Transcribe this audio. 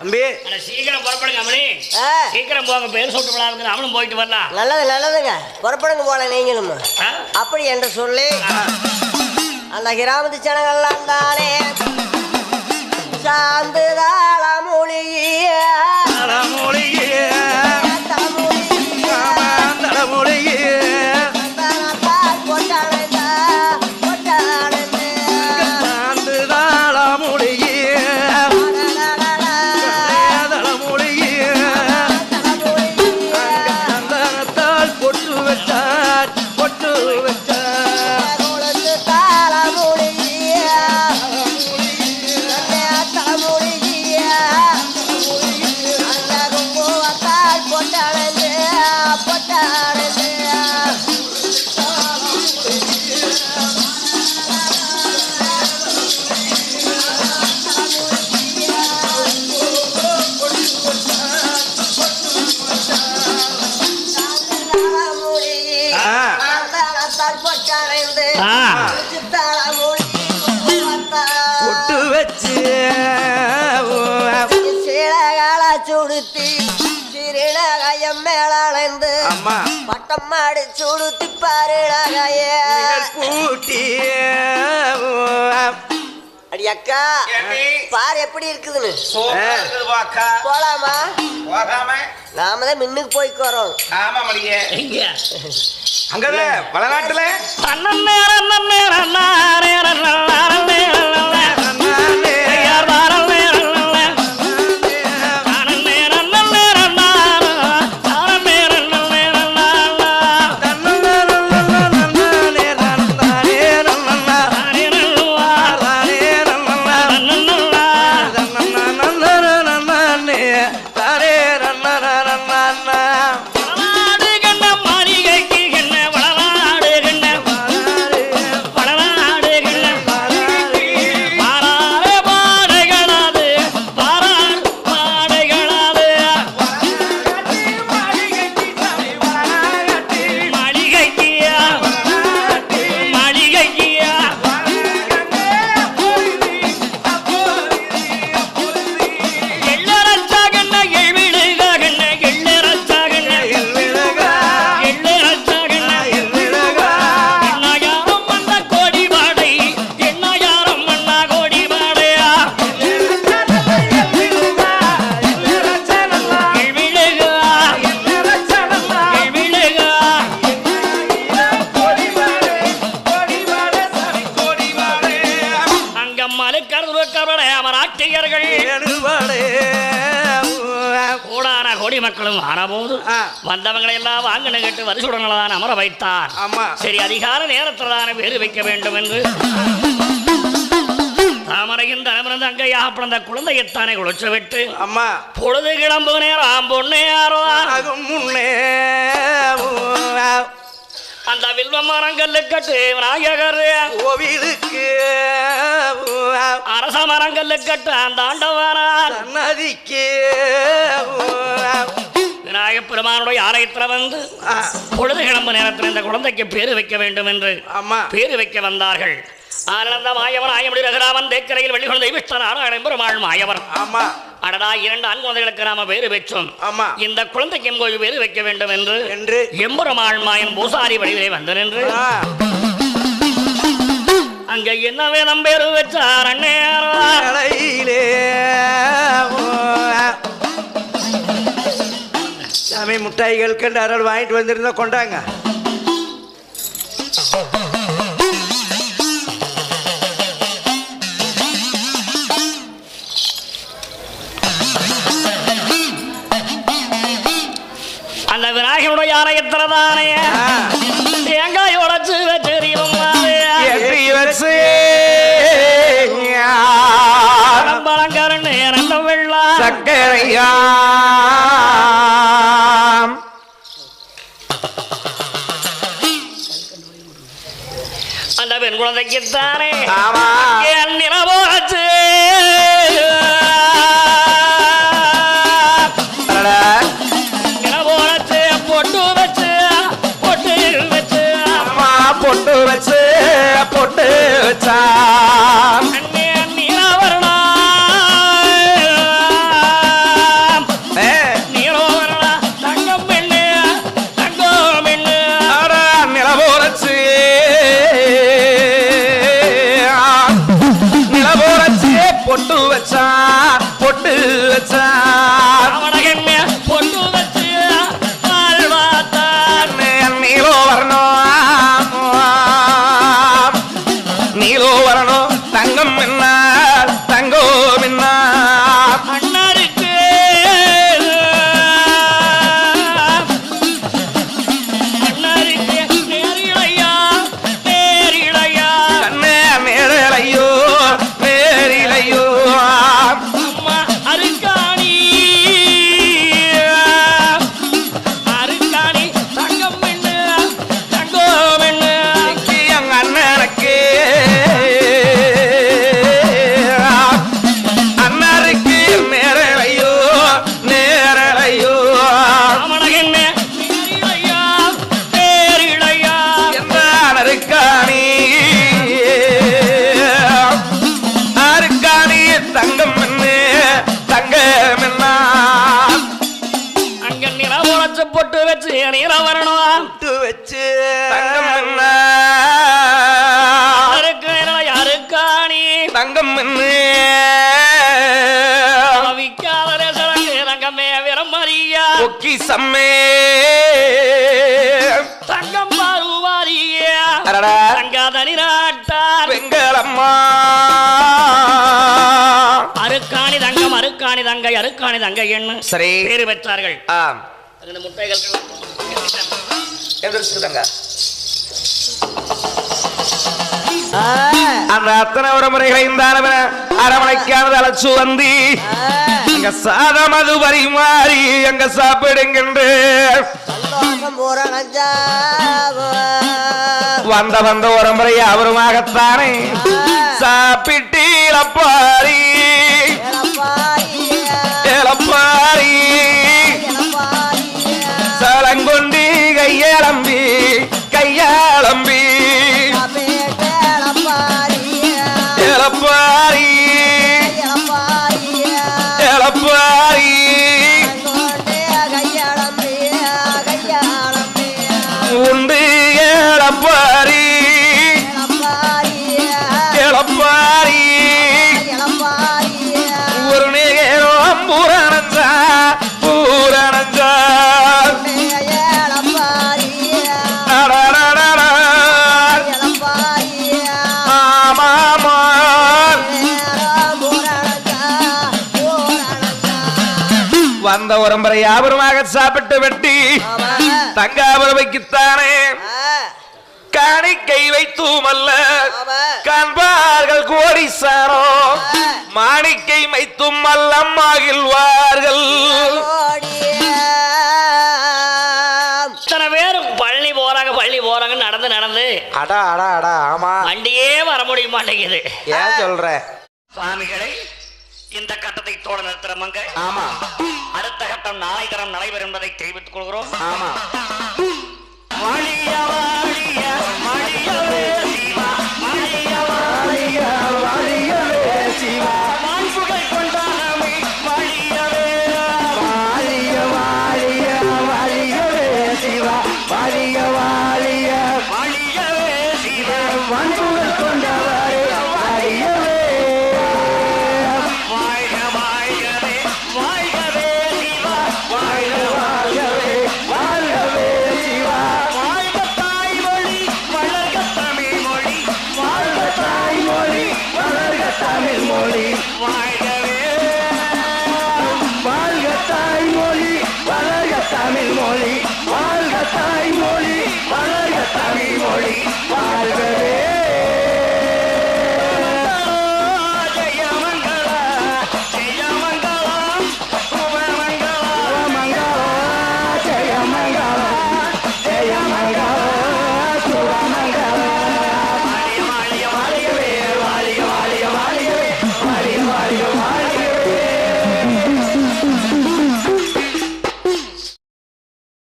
தம்பி. சீக்கிரம் புறப்படுங்க அம்மணி சீக்கிரம் போங்க பேர் சொல்லிட்டு விழாவுக்கு அவனும் போயிட்டு வரலாம். நல்லது நல்லதுங்க. புறப்படுங்க போல நீங்களும்? அப்படி என்று சொல்லி அந்த கிராமத்து ஜனங்கள்லாம் தானே சாந்து தாள மொழிய பொட்டு வச்சு சீழகால சுடுத்தி சிறிலகாயம் மேலடைந்து அம்மா. பட்டம் மாடி சுடுத்தி பாருலகாய கூட்டி அடி அக்கா பாரு எப்படி இருக்குதுன்னு. போலாமா? போகாம? நாம தான் மின்னுக்கு போய்க்கு வரோம். ஆமா மளிகை. அங்கதான் அங்கத பலநாட்டுல அண்ணன் நேரம் அண்ணன் மக்களும் ஆனபோது. வந்தவங்களை எல்லாம் வாங்கின கேட்டு வரிசுடனதான் அமர வைத்தார். ஆமா. சரி அதிகார நேரத்தில் தானே வேறு வைக்க வேண்டும் என்று? தாமரையின் தலைமிருந்து அங்கையாக பிறந்த குழந்தையத்தானே குளிச்சு விட்டு அம்மா பொழுது கிளம்பு நேரம் அகும் முன்னே. அந்த வில்வ மரங்கல்லு கட்டு விநாயகர். கோவிலுக்கு அரச மரங்கல்லு கட்டு அந்த ஆண்டவனார் நதிக்கு விநாயகப் பெருமானுடைய ஆலயத்தில் வந்து பொழுது கிளம்பு நேரத்தில் இந்த குழந்தைக்கு பேரு வைக்க வேண்டும் என்று அம்மா பேரு வைக்க வந்தார்கள். ஆனந்த மாயவன் ஆயமுடி ரகுராமன் தேக்கரையில் வெளிக்கொண்ட விஷ்ண நாராயணன் பெருமாள் மாயவர். ஆமா. அடடா இரண்டு ஆண் குழந்தைகளுக்கு நாம பேரு வச்சோம். ஆமா. இந்த குழந்தைக்கு எங்கோய் பேரு வைக்க வேண்டும் என்று என்று. எம்பெருமாள் மாயன் பூசாரி வடிவிலே வந்து நின்று அங்க என்ன வேதம் பேரு வச்சார் அண்ணேரா முட்டாய்கள் கண்டு அருள் வாங்கிட்டு வந்திருந்தா கொண்டாங்க. அந்த விநாயகனுடைய ஆலயத்தில் தானே தேங்காய் உடைச்சு வச்சு? பழங்கரண்டு இறந்த வெள்ளம் சக்கரையா பெண் குழந்தைக்கு தானே ஆமா என் நிலவோச்சு அடடா. நிலவோச்சு பொட்டு வச்சு பொட்டு the time. விரும்பன்னு ஒக்கி சம்மே தங்கம் பாருவாரியா. தங்காதனி நாட்டார் வெங்கலம்மா அருக்காணி தங்கம் அருக்காணி தங்கை அருக்காணி தங்கை என்ன? சரி. பேரு பெற்றார்கள். முட்டைகள். எதிர்த்துதாங்க அந்த அத்தனை முறைகளையும் தானவன அரவணைக்கானது அழைச்சு வந்து. எங்க சாதம் அது பரிமாறி எங்க சாப்பிடுங்கின்ற. வந்த வந்த முறை அவருமாகத்தானே. சாப்பிட்டு இளப்பாரியா, ஒரு நேரம் பூரணஞ்சா பூரணஞ்சா. வந்த உரம்பரை யாபரமாக சாப்பிட்டு வெட்டி. தங்காபுரவைக்குத்தானே. காணிக்கை வைத்துமல்ல. காண்பார்கள் கோடிசாரோ மாணிக்கை மைத்தும் அல்லம் மகிழ்வார்கள் ஓடியாம். இத்தனை பேரும் பள்ளி போறாங்க பள்ளி போறாங்க நடந்து நடந்து. அடா அடா அடா ஆமா. வண்டியே வர முடிய மாட்டேங்குது. ஏன் சொல்ற? சுவாமிகளை இந்த கட்டத்தை தோட நிறுத்துறமங்க ஆமா. அடுத்த கட்டம் நாளை தரம் நடைபெறும் என்பதை தெரிவித்துக் கொள்கிறோம். ஆமா. Taekwondo.